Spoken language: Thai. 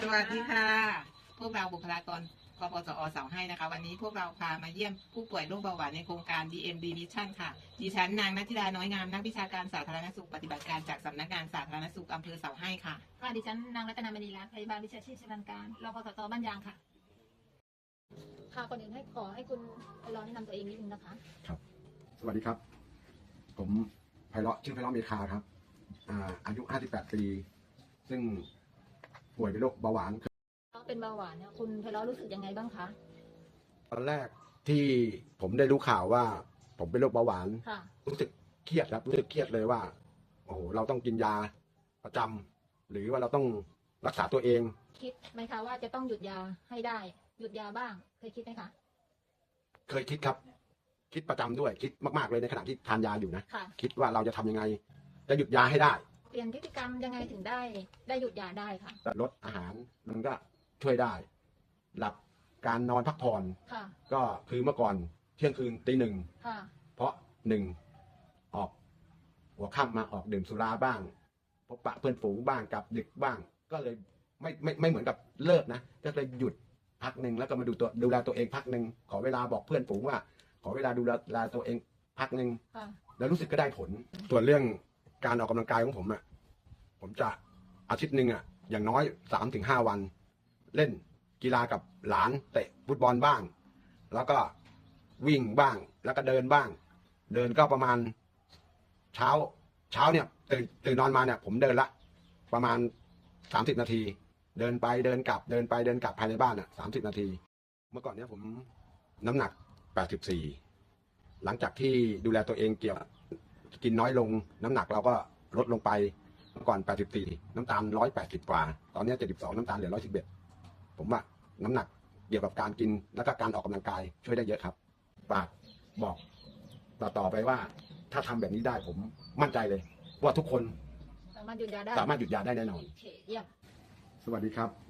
สวัสดีค่ะ พวกเราบุคลากรกปสอเสาให้นะคะ วันนี้พวกเราพามาเยี่ยมผู้ป่วยโรคเบาหวานในโครงการ DMD Mission ค่ะดิฉันนางนัทธิดาน้อยงามนักวิชาการสาธารณสุขปฏิบัติการจากสำนักงานสาธารณสุขอำเภอเสาให้ค่ะ ค่ะดิฉันนางรัตนามณีรัตน์พยาบาลวิชาชีพชำนาญการรพสตบ้านยางค่ะ ค่ะก่อนอื่นให้ขอให้คุณไปรอแนะนำตัวเองนิดนึงนะคะสวัสดีครับ ผมไพเราะชื่อไพเราะเมคาครับอ่าอายุ 58 ปี ซึ่ง ป่วยเป็นโรคเบาหวานเขาเป็นเบาหวานเนี่ยคุณไพเราะรู้สึกยังไงบ้างคะตอนแรกที่ผมได้รู้ข่าวว่า ผมเป็นโรคเบาหวาน ค่ะ รู้สึกเครียดครับรู้สึกเครียดเลยว่า โอ้โหเราต้องกินยาประจำหรือว่าเราต้องรักษาตัวเอง คิดไหมคะว่าจะต้องหยุดยาให้ได้ หยุดยาบ้างเคยคิดไหมคะเคยคิดครับ คิดประจำด้วยคิดมากๆเลยในขณะที่ทานยาอยู่นะ ค่ะ คิดว่าเราจะทำยังไง จะหยุดยาให้ได้เป ลี่ยนพฤติกรรมยังไงถึงได้ ได้หยุดยาได้ค่ะ ลดอาหารมันก็ช่วยได้ หลับการนอนพักผ่อนค่ะ ก็คือเมื่อก่อนเที่ยงคืนตีหนึ่งค่ะ เพราะหนึ่งออก หัวค่ำมาออกดื่มสุราบ้างพบปะเพื่อนฝูงบ้างกลับดึกบ้าง ก็เลยไม่ไม่ไม่เหมือนกับเลิกนะก็เลยหยุดพักหนึ่งแล้วก็มาดูตัวดูแลตัวเองพักหนึ่งขอเวลาบอกเพื่อนฝูงว่า ขอเวลาดูแลตัวเองพักหนึ่งค่ะแล้วรู้สึกก็ได้ผลส่วนเรื่องการออกกำลังกายของผมอะ่ะ ผมจะอาทิตย์หนึ่งอะ่ะอย่างน้อยสามถึงห้าวัน เล่นกีฬากับหลานเตะฟุตบอลบ้าง แล้วก็วิ่งบ้างแล้วก็เดินบ้าง เดินก็ประมาณเช้าเช้าเนี่ยตื่นตื่นนอนมาเนี่ย ผมเดินละ ประมาณสามสิบนาที เดินไปเดินกลับเดินไปเดินกลับภายในบ้านอะสามสิบนาที เมื่อก่อนเนี่ยผมน้ำหนักแปดสิบสี่หลังจากที่ดูแลตัวเองเกี่ยวกินน้อยลง น้ำหนักเราก็ลดลงไป ก่อน 84 น้ำตาล 180 กว่า ตอนนี้ 72 น้ำตาลเหลือ 111 ผมว่าน้ำหนักเกี่ยวกับการกินแล้วก็การออกกำลังกายช่วยได้เยอะครับฝากบอกต่อต่อไปว่า ถ้าทำแบบนี้ได้ผมมั่นใจเลย ว่าทุกคนสามารถหยุดยาได้สามารถหยุดยาได้แน่นอนโอเคเยี่ยม สวัสดีครับ